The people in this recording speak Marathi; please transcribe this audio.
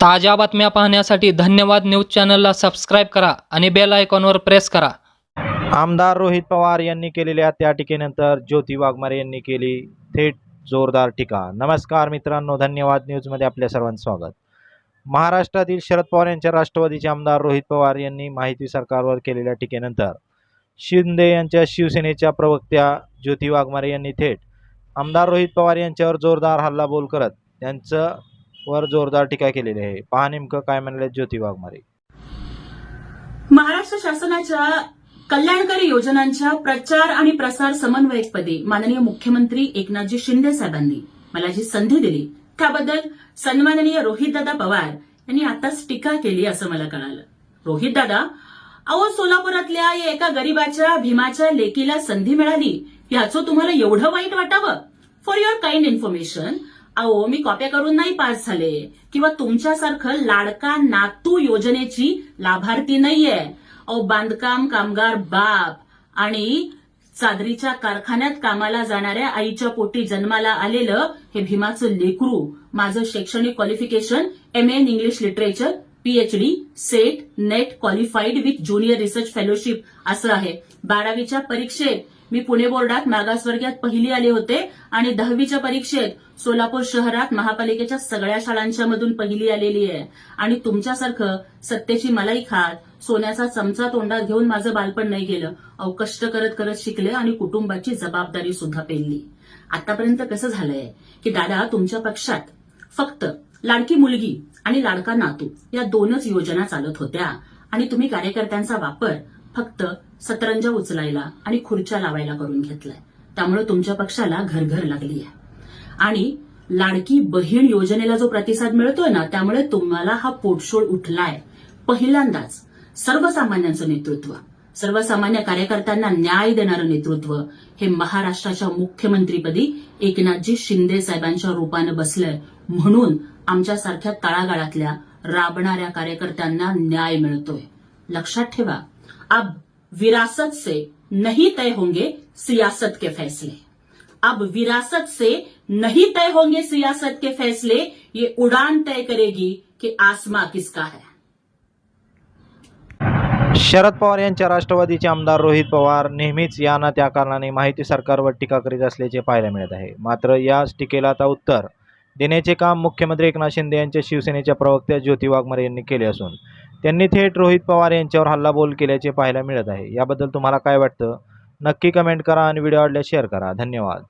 ताज्या बातम्या पाहण्यासाठी धन्यवाद न्यूज चॅनलला सबस्क्राईब करा आणि बेल आयकॉनवर प्रेस करा. आमदार रोहित पवार यांनी केलेल्या त्या टीकेनंतर ज्योती वाघमारे यांनी केली थेट जोरदार टीका. नमस्कार मित्रांनो धन्यवाद न्यूजमध्ये आपल्या सर्वांचं स्वागत. महाराष्ट्रातील शरद पवार यांच्या राष्ट्रवादीचे आमदार रोहित पवार यांनी माहिती सरकारवर केलेल्या टीकेनंतर शिंदे यांच्या शिवसेनेच्या प्रवक्त्या ज्योती वाघमारे यांनी थेट आमदार रोहित पवार यांच्यावर जोरदार हल्लाबोल करत त्यांचं वर जोरदार टीका केलेली आहे. पहा नेमकं काय म्हणले ज्योती वाघमारे. महाराष्ट्र शासनाच्या कल्याणकारी योजनांच्या प्रचार आणि प्रसार समन्वयकपदी माननीय मुख्यमंत्री एकनाथजी शिंदे साहेबांनी मला जी संधी दिली त्याबद्दल सन्माननीय रोहितदादा पवार यांनी आताच टीका केली असं मला कळालं. रोहितदादा अहो सोलापुरातल्या या एका गरीबाच्या भीमाच्या लेकीला संधी मिळाली याचं तुम्हाला एवढं वाईट वाटावं? फॉर युअर काइंड इन्फॉर्मेशन अहो मी कॉप्या करून नाही पास झाले. किंवा तुमच्यासारखं लाडका नातू योजनेची लाभार्थी नाहीये. अहो बांधकाम कामगार बाप आणि चादरीच्या कारखान्यात कामाला जाणाऱ्या आईच्या पोटी जन्माला आलेलं हे भीमाचं लेकरू. माझं शैक्षणिक qualification M A in English literature PhD SET NET qualified with junior research fellowship असं आहे. बारावीच्या परीक्षेत मी पुणे बोर्डात मागासवर्गात पहिली आले होते आणि दहावीच्या परीक्षेत सोलापूर शहरात महापालिकेच्या सगळ्या शाळांच्या मधून पहिली आलेली आहे. आणि तुमच्यासारखं सत्तेची मलाई खात सोन्याचा चमचा तोंडात घेऊन माझं बालपण नाही गेलं. अहो कष्ट करत करत शिकले आणि कुटुंबाची जबाबदारी सुद्धा पेलली. आतापर्यंत कसं झालंय की दादा तुमच्या पक्षात फक्त लाडकी मुलगी आणि लाडका नातू या दोनच योजना चालत होत्या आणि तुम्ही कार्यकर्त्यांचा वापर फक्त सतरंजा उचलायला आणि खुर्च्या लावायला करून घेतलाय. त्यामुळे तुमच्या पक्षाला घरघर लागली आहे आणि लाडकी बहीण योजनेला जो प्रतिसाद मिळतोय ना त्यामुळे तुम्हाला हा पोटशोळ उठलाय. पहिल्यांदाच सर्वसामान्यांचं नेतृत्व सर्वसामान्य कार्यकर्त्यांना न्याय देणारं नेतृत्व हे महाराष्ट्राच्या मुख्यमंत्रीपदी एकनाथजी शिंदे साहेबांच्या रूपानं बसलंय. म्हणून आमच्यासारख्या तळागाळातल्या राबणाऱ्या कार्यकर्त्यांना न्याय मिळतोय. लक्षात ठेवा अब विरासत से नहीं तय होंगे सियासत के फैसले। अब विरासत से नहीं तय होंगे सियासत के फैसले ये उड़ान तय करेगी कि आसमा किसका है। शरद पवार यांच्या राष्ट्रवादीचे आमदार रोहित पवार नेहमीच या ना त्या कारणाने माहिती सरकारवर टीका करीत असल्याचे पाहायला मिळत आहे. मात्र याच टीकेला आता उत्तर देण्याचे काम मुख्यमंत्री एकनाथ शिंदे यांच्या शिवसेनेच्या प्रवक्त्या ज्योती वाघमारे यांनी केले असून त्यांनी थेट रोहित पवार यांच्यावर हल्लाबोल केल्याचे पाहायला मिळत आहे. याबद्दल तुम्हाला काय वाटतं? नक्की कमेंट करा आणि व्हिडिओ आवडल्यास शेअर करा. धन्यवाद.